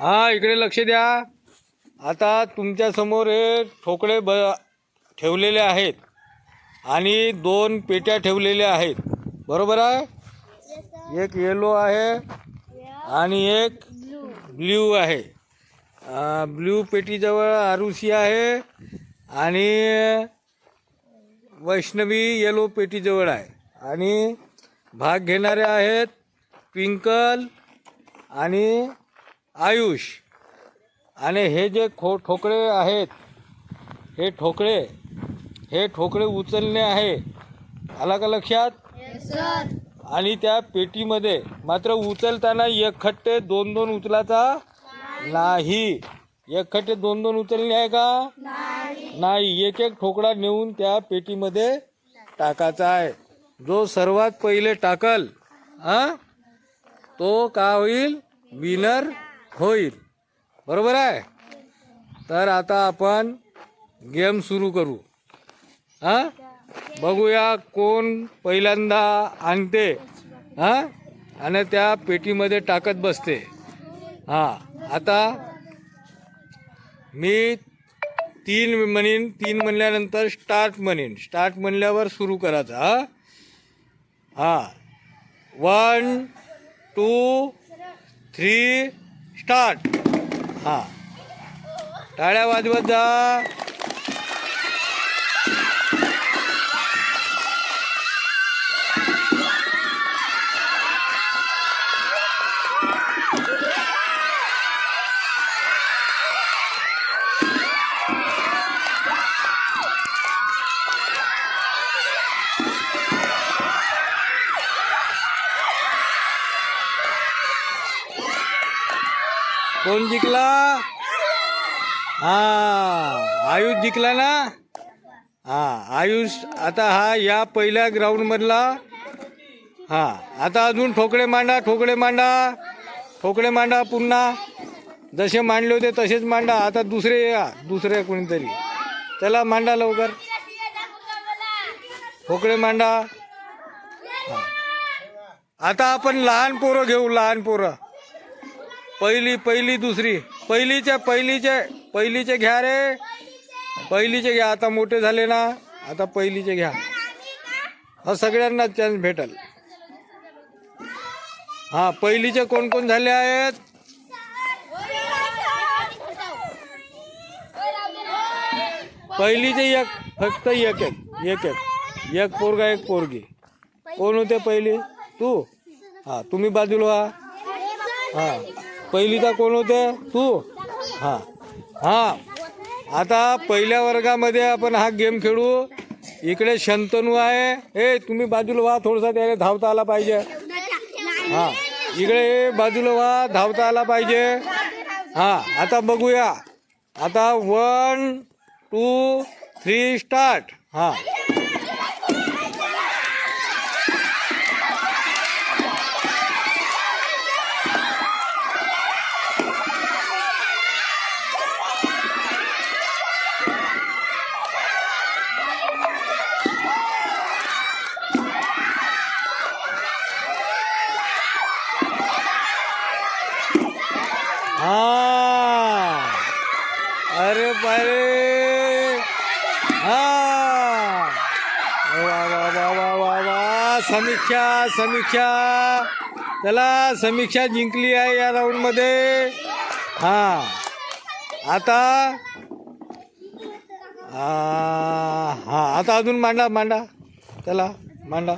हा इकडे लक्ष द्या. आता तुमच्यासमोर हे ठोकळे ब ठेवलेले आहेत आणि दोन पेट्या ठेवलेल्या आहेत. बरोबर आहे? एक येलो आहे आणि एक ब्ल्यू आहे. ब्ल्यू पेटीजवळ आरुसी आहे आणि वैष्णवी येलो पेटीजवळ आहे. आणि भाग घेणारे आहेत ट्विंकल आणि आयुष आणि हे जे खो ठोकळे आहेत हे ठोकळे हे ठोकळे उचलणे आहे. आला का लक्षात? आणि त्या पेटीमध्ये मात्र उचलताना एकखट्टे दोन दोन उचलाचा नाही. एकखट्टे दोन दोन उचलणे आहे का? नाही. एक एक ठोकळा नेऊन त्या पेटीमध्ये टाकायचा आहे. जो सर्वात पहिले टाकल हा तो का होईल? विनर होईल. बरोबर आहे? तर आता आपण गेम सुरू करू. हां? बघूया कोण पहिल्यांदा आणते. हां? आणि त्या पेटीमध्ये टाकत बसते. हां आता मी तीन म्हणीन तीन म्हणल्यानंतर स्टार्ट म्हणेन. स्टार्ट म्हणल्यावर सुरू करायचं हां? हां. One two three start. हा. टाळ्या वाजवत जा. कोण जिंकला? हा आयुष जिंकला ना? हा आयुष आता हा या पहिल्या ग्राउंड मधला. हा आता अजून ठोकळे मांडा ठोकळे मांडा ठोकळे मांडा पुन्हा. जसे मांडले होते तसेच मांडा. आता दुसरे या दुसरे कोणीतरी. चला मांडा लवकर. ठोकळे मांडा. हा. आता आपण लहान पोरं घेऊ लहान पोरं. पहिली पहिली दुसरी. पहिलीच्या पहिलीचे पहिलीचे घ्या रे. पहिलीचे घ्या. आता मोठे झाले ना. आता पहिलीचे घ्या. हा सगळ्यांना चान्स भेटल. हा पहिलीचे कोण कोण झाले आहेत? पहिलीचे एक फक्त एक एक एक एक एक पोरगा एक पोरगी. कोण होते पहिली? तू? हा तुम्ही बाजूला व्हा. हा. पहिलीचा कोण होते? तू? हा. हा. आता पहिल्या वर्गामध्ये आपण हा गेम खेळू. इकडे शंतनू आहे. हे तुम्ही बाजूला व्हा थोडसा त्याला धावता आला पाहिजे. हा. इकडे बाजूला व्हा धावता आला पाहिजे. हा. आता बघूया. आता वन टू थ्री स्टार्ट. हा. हा. अरे बारे हा. वा वा वा वा वा वा समीक्षा समीक्षा. त्याला समीक्षा जिंकली आहे या राऊंडमध्ये. हा. आता? हा. आता अजून मांडा मांडा. त्याला मांडा.